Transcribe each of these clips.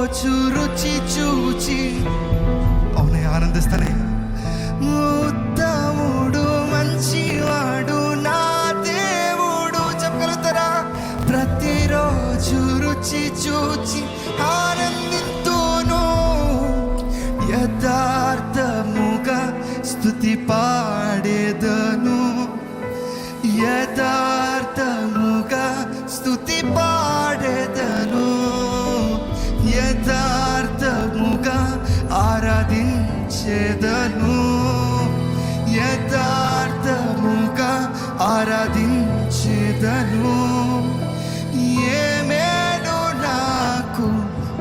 రోజు రుచి చూచి. అవునే ఆనందిస్తానే ఉత్తముడు మంచివాడు నా దేవుడు. చెప్పగలుగుతారా? ప్రతిరోజు రుచి చూచి ఆనందితూను. యథార్థముగా స్థుతి పాడేదను. యథా నిన్ను యథార్థముగా ఆరాధించేదను. ఏమేను నాకు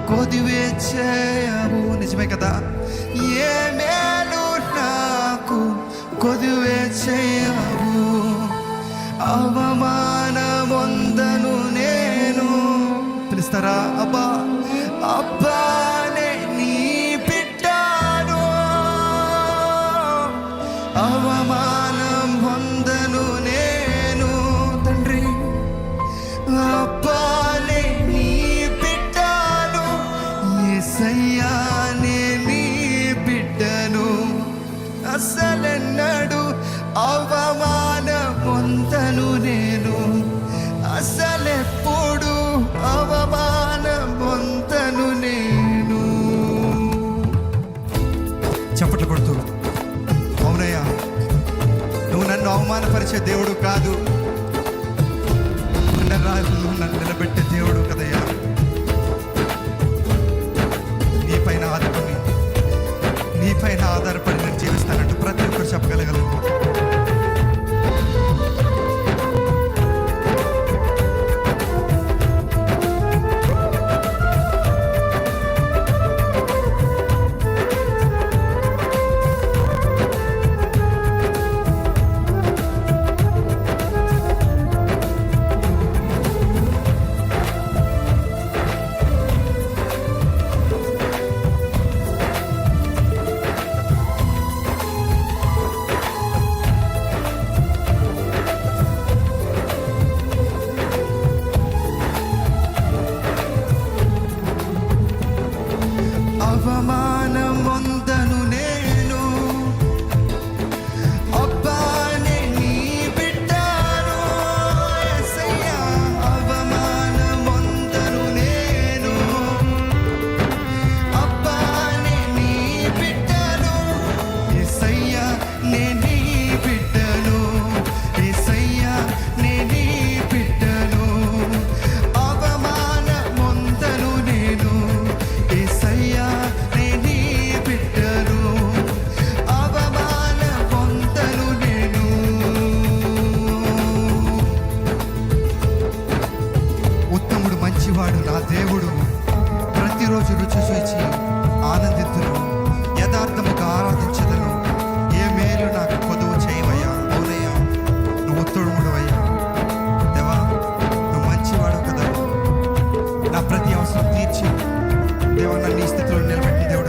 కొదివే చేయవు నిజమే కదా? ఏమేను నాకు కొదివే చేయవు అవమానమొందను నేను. పిలుస్తారా? అబ్బా అబ్బా. అవమానం పొందను నేను అసలెప్పుడు అవమానం పొందను నేను. చప్పట్లు కొడుతూ. అవునయ్యా నువ్వు నన్ను అవమానపరిచే దేవుడు కాదు. నన్ను నిలబెట్టే దేవుడు కదయ్యా. of our mind. నా ప్రతి అవసరం తీర్చి దేవా నన్ను ఈ స్థితిలో నిలబెట్టి దేవుడు